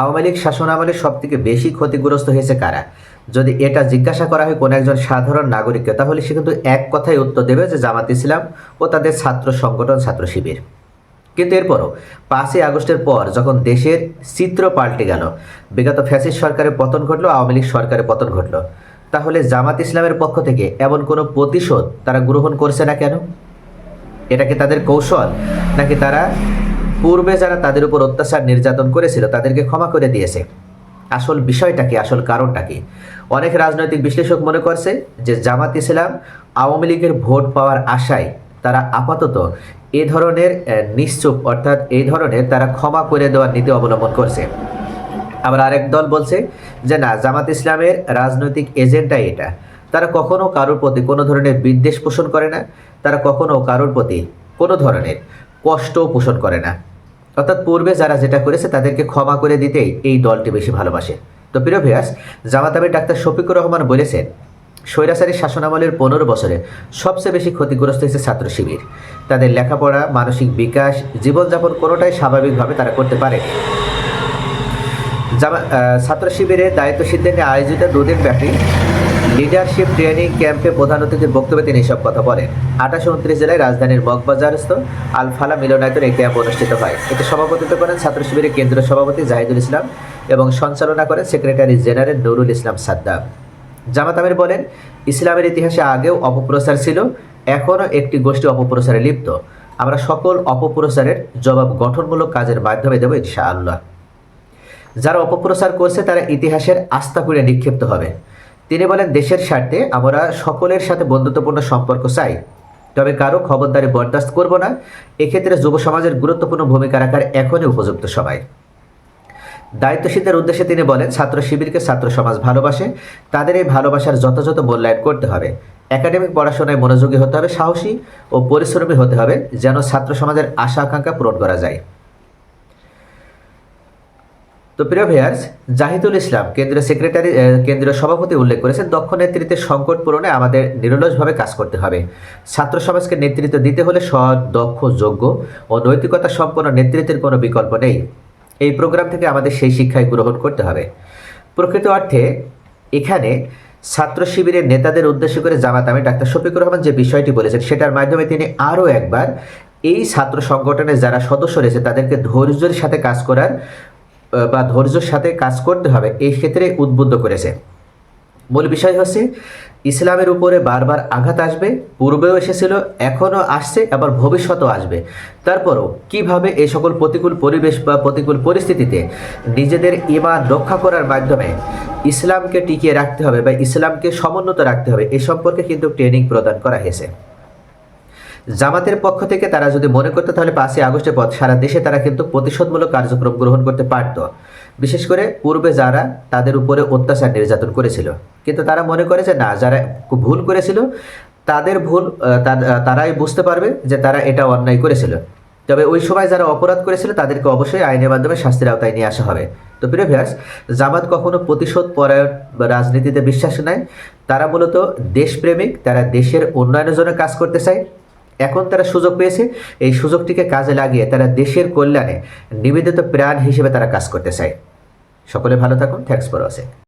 আওয়ামী লীগ শাসনামলে সব থেকে বেশি ক্ষতিগ্রস্ত হয়েছে কারা? যদি এটা জিজ্ঞাসা করা হয় কোনো একজন সাধারণ নাগরিককে, তাহলে সে কিন্তু এক কথায় উত্তর দেবে যে জামাত ইসলাম ও তাদের ছাত্র সংগঠন, ছাত্র শিবির। কিন্তু এরপরও পাঁচই আগস্টের পর যখন দেশের চিত্র পাল্টে গেল, বিগত ফ্যাসিস্ট সরকারের পতন ঘটলো, আওয়ামী লীগ সরকারের পতন ঘটলো, তাহলে জামাত ইসলামের পক্ষ থেকে এমন কোনো প্রতিশোধ তারা গ্রহণ করছে না কেন? এটা কি তাদের কৌশল? নাকি তারা পূর্বে যারা তাদের উপর অত্যাচার নির্যাতন করেছিল, তাদেরকে ক্ষমা করে দিয়েছে। আসল বিষয়টা কি? আসল কারণটা কি? অনেক রাজনৈতিক বিশ্লেষক মনে করছে যে জামাত ইসলাম আওয়ামী লীগের ভোট পাওয়ার আশায় তারা আপাতত এ ধরনের নিশ্চুপ, অর্থাৎ এই ধরনের তারা ক্ষমা করে দেওয়ার নীতি অবলম্বন করছে। আবার আরেক দল বলছে যে না, জামাত ইসলামের রাজনৈতিক এজেন্ডাই এটা। তারা কখনো কারোর প্রতি কোনো ধরনের বিদ্বেষ পোষণ করে না। তারা কখনো কারোর প্রতি কোনো ধরনের কষ্টও পোষণ করে না। অর্থাৎ পূর্বে যারা যেটা করেছে তাদেরকে ক্ষমা করে দিতেই এই দলটি বেশি ভালোবাসে। তো প্রিয় ভিয়াস জামাত ডাক্তার শফিকুর রহমান বলেছেন, স্বৈরাচারী শাসনামলের পনেরো বছরে সবচেয়ে বেশি ক্ষতিগ্রস্ত হয়েছে ছাত্র শিবির। তাদের লেখাপড়া, মানসিক বিকাশ, জীবনযাপন কোনোটাই স্বাভাবিকভাবে তারা করতে পারেনি। জামা ছাত্র শিবিরে দায়িত্ব সিদ্ধান্তে আয়োজিত দুদিন ব্যাপী লিডারশিপ ট্রেনিং ক্যাম্পে প্রধান অতিথির বক্তব্যে তিনি এসব কথা বলেন। আঠাশ উনত্রিশ জেলায় রাজধানীর মগবাজারস্থ আল ফালা মিলনায়তনে এই ক্যাম্প অনুষ্ঠিত হয়। এতে সভাপতিত্ব করেন ছাত্র শিবিরের কেন্দ্রীয় সভাপতি জাহিদুল ইসলাম এবং সঞ্চালনা করেন সেক্রেটারি জেনারেল নুরুল ইসলাম সাদ্দাম। জামাত আমির বলেন, ইসলামের ইতিহাসে আগেও অপপ্রচার ছিল, এখনও একটি গোষ্ঠী অপপ্রচারে লিপ্ত। আমরা সকল অপপ্রচারের জবাব গঠনমূলক কাজের মাধ্যমে দেবো ইনশাআল্লাহ। যারা অপপ্রচার করছে, তারা ইতিহাসের আস্থা করে নিক্ষিপ্ত হবে। তিনি বলেন, দেশের স্বার্থে আমরা সকলের সাথে বন্ধুত্বপূর্ণ সম্পর্ক চাই, তবে কারও খবরদারি বরদাস্ত করব না। এক্ষেত্রে যুব সমাজের গুরুত্বপূর্ণ ভূমিকা রাখার এখনই উপযুক্ত সবাই দায়িত্বশীলদের উদ্দেশ্যে তিনি বলেন, ছাত্র শিবিরকে ছাত্র সমাজ ভালোবাসে। তাদের এই ভালোবাসার যথাযথ মূল্যায়ন করতে হবে। একাডেমিক পড়াশোনায় মনোযোগী হতে হবে, সাহসী ও পরিশ্রমী হতে হবে, যেন ছাত্র সমাজের আশা আকাঙ্ক্ষা পূরণ করা যায়। তো প্রিয় ভিয়ার্স জাহিদুল ইসলাম কেন্দ্রীয় সেক্রেটারি কেন্দ্রীয় সভাপতি উল্লেখ করেছেন, দক্ষ নেতৃত্বের সংকট পূরণে আমাদের নিরলসভাবে কাজ করতে হবে। ছাত্র সমাজকে নেতৃত্ব দিতে হলে সৎ, দক্ষ, যোগ্য ও নৈতিকতা সম্পন্ন নেতৃত্বের কোনো বিকল্প নেই। এই প্রোগ্রাম থেকে আমাদের সেই শিক্ষায় গ্রহণ করতে হবে। প্রকৃত অর্থে, এখানে ছাত্র শিবিরের নেতাদের উদ্দেশ্য করে জামাত আমি ডাক্তার শফিকুর রহমান যে বিষয়টি বলেছেন, সেটার মাধ্যমে তিনি আরও একবার এই ছাত্র সংগঠনের যারা সদস্য রয়েছে, তাদেরকে ধৈর্যের সাথে কাজ করার বা ধৈর্যের সাথে কাজ করতে হবে, এই ক্ষেত্রে উদ্বুদ্ধ করেছে। মূল বিষয় হচ্ছে, ইসলামের উপরে বারবার আঘাত আসবে, পূর্বেও এসেছিল, এখনও আসছে, আবার ভবিষ্যতেও আসবে। তারপরও কীভাবে এই সকল প্রতিকূল পরিবেশ বা প্রতিকূল পরিস্থিতিতে নিজেদের ইমান রক্ষা করার মাধ্যমে ইসলামকে টিকিয়ে রাখতে হবে বা ইসলামকে সমুন্নত রাখতে হবে, এ সম্পর্কে কিন্তু ট্রেনিং প্রদান করা হয়েছে। জামাতের পক্ষ থেকে তারা যদি মনে করতো তাহলে পাঁচই আগস্টের পর সারা দেশে তারা কিন্তু প্রতিশোধমূলক কার্যক্রম গ্রহণ করতে পারত। বিশেষ করে পূর্বে যারা তাদের উপরে অত্যাচার নির্যাতন করেছিল। কিন্তু তারা মনে করে যে না, যারা ভুল করেছিল, তাদের ভুল তারাই বুঝতে পারবে যে তারা এটা অন্যায় করেছিল। তবে ওই সময় যারা অপরাধ করেছিল, তাদেরকে অবশ্যই আইনের মাধ্যমে শাস্তির আওতায় নিয়ে আসা হবে। তো প্রিয় ভিয়াস জামাত কখনো প্রতিশোধ পরায়ণ রাজনীতিতে বিশ্বাস নেয় তারা মূলত দেশপ্রেমিক, তারা দেশের উন্নয়নের জন্য কাজ করতে চায়। এখন তারা সুযোগ পেয়েছে। এই সুযোগটিকে কাজে লাগিয়ে তারা দেশের কল্যাণে নিবেদিত প্রাণ হিসেবে তারা কাজ করতে চায়। সকলে ভালো থাকুন। Thanks for watching